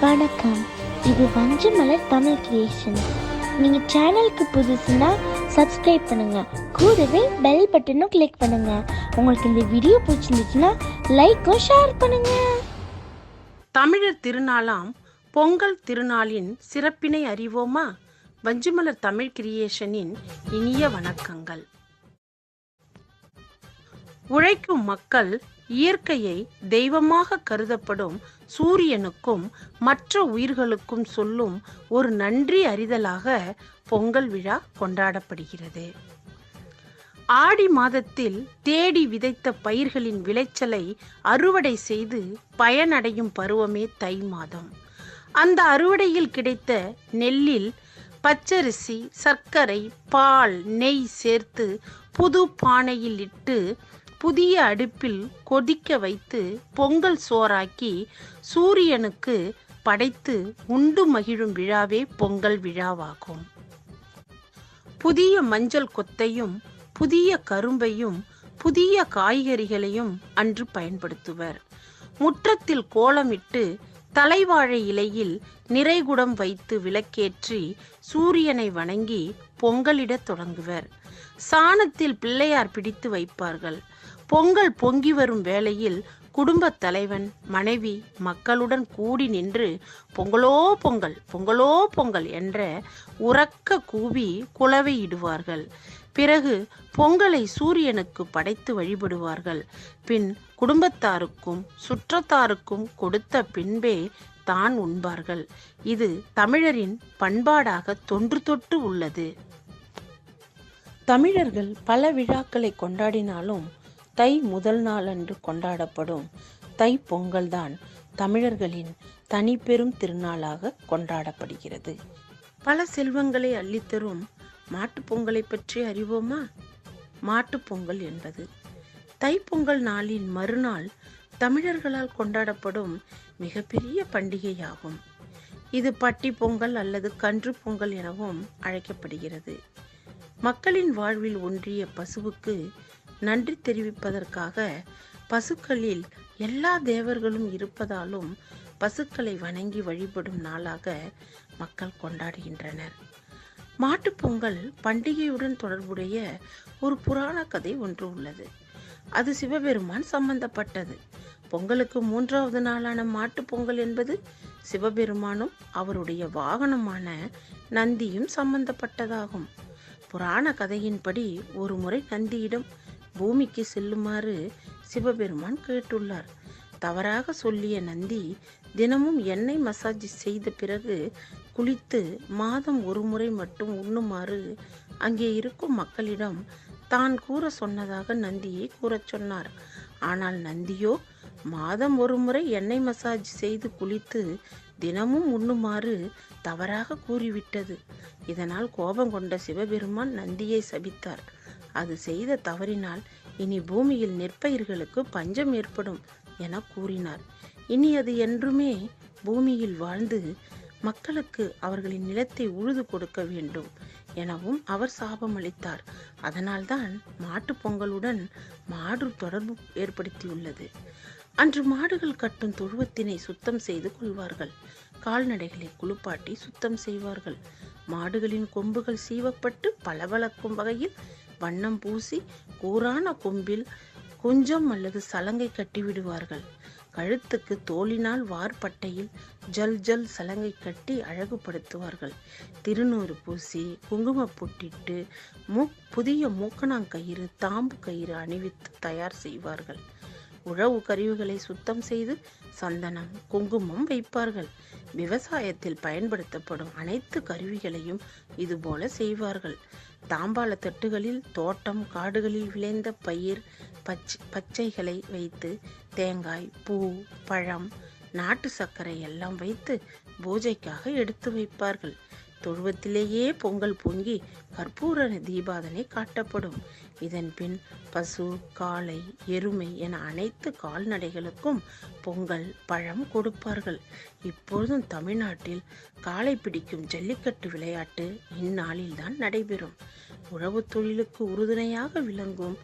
வணக்கம். இது வஞ்சமலர் தமிழ் கிரியேஷன் நீங்கள் சேனலுக்கு புதுசுன்னா சப்ஸ்கிரைப் பண்ணுங்கள் கூடவே பெல் பட்டனும் கிளிக் பண்ணுங்கள் உங்களுக்கு இந்த வீடியோ பிடிச்சிருந்துச்சுன்னா லைக்கும் ஷேர் பண்ணுங்கள் தமிழர் திருநாளாம் பொங்கல் திருநாளின் சிறப்பினை அறிவோமா? வஞ்சிமலர் தமிழ் கிரியேஷனின் இனிய வணக்கங்கள். உழைக்கும் மக்கள் இயற்கையை தெய்வமாக கருதப்படும் சூரியனுக்கும் மற்ற உயிர்களுக்கும் சொல்லும் ஒரு நன்றி அறிதலாக பொங்கல் விழா கொண்டாடப்படுகிறது. ஆடி மாதத்தில் தேடி விதைத்த பயிர்களின் விளைச்சலை அறுவடை செய்து பயனடையும் பருவமே தை மாதம். அந்த அறுவடையில் கிடைத்த நெல்லில் பச்சரிசி சர்க்கரை பால் நெய் சேர்த்து புது பானையில் இட்டு புதிய அடுப்பில் கொதிக்க வைத்து பொங்கல் சோறாக்கி சூரியனுக்கு படைத்து உண்டு மகிழும் விழாவே பொங்கல் விழாவாகும். புதிய மஞ்சள் கொத்தையும் புதிய கரும்பையும் புதிய காய்கறிகளையும் அன்று பயன்படுத்துவர். முற்றத்தில் கோலமிட்டு தலைவாழை இலையில் நிறைகுடம் வைத்து விளக்கேற்றி சூரியனை வணங்கி பொங்கலிடத் தொடங்குவர். சாணத்தில் பிள்ளையார் பிடித்து வைப்பார்கள். பொங்கல் பொங்கி வரும் வேளையில் குடும்பத் தலைவன் மனைவி மக்களுடன் கூடி நின்று பொங்கலோ பொங்கல் பொங்கலோ பொங்கல் என்ற உறக்க கூவி குலவையிடுவார்கள் பிறகு பொங்கலை சூரியனுக்கு படைத்து வழிபடுவார்கள். பின் குடும்பத்தாருக்கும் சுற்றத்தாருக்கும் கொடுத்த பின்பே தான் உண்பார்கள். இது தமிழரின் பண்பாடாக தொன்று தொட்டு உள்ளது. தமிழர்கள் பல விழாக்களை கொண்டாடினாலும் தை முதல் நாள் அன்று கொண்டாடப்படும். தை பொங்கல்தான் தமிழர்களின் தனிப்பெரும் திருநாளாக கொண்டாடப்படுகிறது. பல செல்வங்களை அள்ளித்தரும் மாட்டுப்பொங்கலை பற்றி அறிவோமா? மாட்டுப் பொங்கல் என்பது தைப்பொங்கல் நாளின் மறுநாள் தமிழர்களால் கொண்டாடப்படும் மிகப்பெரிய பண்டிகையாகும். இது பட்டி பொங்கல் அல்லது கன்று பொங்கல் எனவும் அழைக்கப்படுகிறது. மக்களின் வாழ்வில் ஒன்றிய பசுவுக்கு நன்றி தெரிவிப்பதற்காக பசுக்களில் எல்லா தேவர்களும் இருப்பதாலும் பசுக்களை வணங்கி வழிபடும் நாளாக மக்கள் கொண்டாடுகின்றனர். மாட்டுப்பொங்கல் பண்டிகையுடன் தொடர்புடைய ஒரு புராண கதை ஒன்று உள்ளது. அது சிவபெருமான் சம்பந்தப்பட்டது. பொங்கலுக்கு மூன்றாவது நாளான மாட்டுப் பொங்கல் என்பது சிவபெருமானும் அவருடைய வாகனமான நந்தியும் சம்பந்தப்பட்டதாகும். புராண கதையின்படி ஒரு முறை நந்தியிடம் பூமிக்கு செல்லுமாறு சிவபெருமான் கேட்டுள்ளார். தவறாக சொல்லிய நந்தி தினமும் எண்ணெய் மசாஜ் செய்த பிறகு குளித்து மாதம் ஒரு முறை மட்டும் உண்ணுமாறு அங்கே இருக்கும் மக்களிடம் தான் கூற சொன்னதாக நந்தியை கூறச் சொன்னார். ஆனால் நந்தியோ மாதம் ஒரு முறை எண்ணெய் மசாஜ் செய்து குளித்து தினமும் உண்ணுமாறு தவறாக கூறிவிட்டது. இதனால் கோபம் கொண்ட சிவபெருமான் நந்தியை சபித்தார். அது செய்த தவறினால் இனி பூமியில் நெற்பயிர்களுக்கு பஞ்சம் ஏற்படும் என கூறினார். இனி அது என்றுமே பூமியில் வாழ்ந்து மக்களுக்கு அவர்களின் நிலத்தை உழுது கொடுக்க வேண்டும் எனவும் அவர் சாபம் அளித்தார் அதனால்தான் மாட்டுப் பொங்கலுடன் மாடு தொடர்பு ஏற்படுத்தியுள்ளது. அன்று மாடுகள் கட்டும் தொழுவத்தினை சுத்தம் செய்து கொள்வார்கள். கால்நடைகளை குளிப்பாட்டி சுத்தம் செய்வார்கள். மாடுகளின் கொம்புகள் சீவப்பட்டு பளபளக்கும் வகையில் வண்ணம் பூசி கூரான கொம்பில் குஞ்சம் அல்லது சலங்கை கட்டிவிடுவார்கள். கழுத்துக்கு தோலினால் வார்பட்டையில் ஜல் ஜல் சலங்கை கட்டி அழகுபடுத்துவார்கள். திருநூறு பூசி குங்கும பொட்டிட்டு மூ புதிய மூக்கணாங்கயிறு தாம்பு கயிறு அணிவித்து தயார் செய்வார்கள். உழவு கருவிகளை சுத்தம் செய்து சந்தனம் குங்குமம் வைப்பார்கள். விவசாயத்தில் பயன்படுத்தப்படும் அனைத்து கருவிகளையும் இதுபோல செய்வார்கள். தாம்பாள தட்டுகளில் தோட்டம் காடுகளில் விளைந்த பயிர் பச்சை பச்சைகளை வைத்து தேங்காய் பூ பழம் நாட்டு சர்க்கரை எல்லாம் வைத்து பூஜைக்காக எடுத்து வைப்பார்கள். தொழுவத்திலேயே பொங்கல் பொங்கி கற்பூர தீபாதனை காட்டப்படும். இதன் பின் பசு காளை எருமை என அனைத்து கால்நடைகளுக்கும் பொங்கல் பழம் கொடுப்பார்கள். இப்பொழுதும் தமிழ்நாட்டில் காளை பிடிக்கும் ஜல்லிக்கட்டு விளையாட்டு இந்நாளில்தான் நடைபெறும். உழவு தொழிலுக்கு உறுதுணையாக விளங்கும்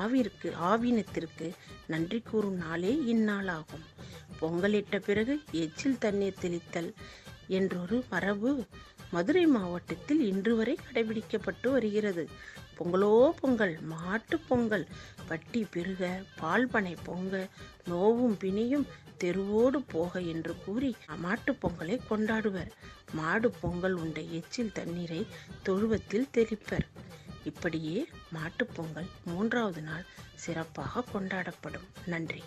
ஆவிற்கு ஆவினத்திற்கு நன்றி கூறும் நாளே இந்நாளாகும். பொங்கலிட்ட பிறகு எச்சில் தண்ணீர் தெளித்தல் என்றொரு மரபு மதுரை மாவட்டத்தில் இன்று வரை கடைபிடிக்கப்பட்டு வருகிறது. பொங்கலோ பொங்கல் மாட்டு பொங்கல் பட்டி பெருக பால்பனை பொங்க நோவும் பிணியும் தெருவோடு போக என்று கூறி மாட்டுப் பொங்கலை கொண்டாடுவர். மாடு பொங்கல் உண்ட எச்சில் தண்ணீரை தொழுவத்தில் தெளிப்பர். இப்படியே மாட்டுப்பொங்கல் மூன்றாவது நாள் சிறப்பாக கொண்டாடப்படும். நன்றி.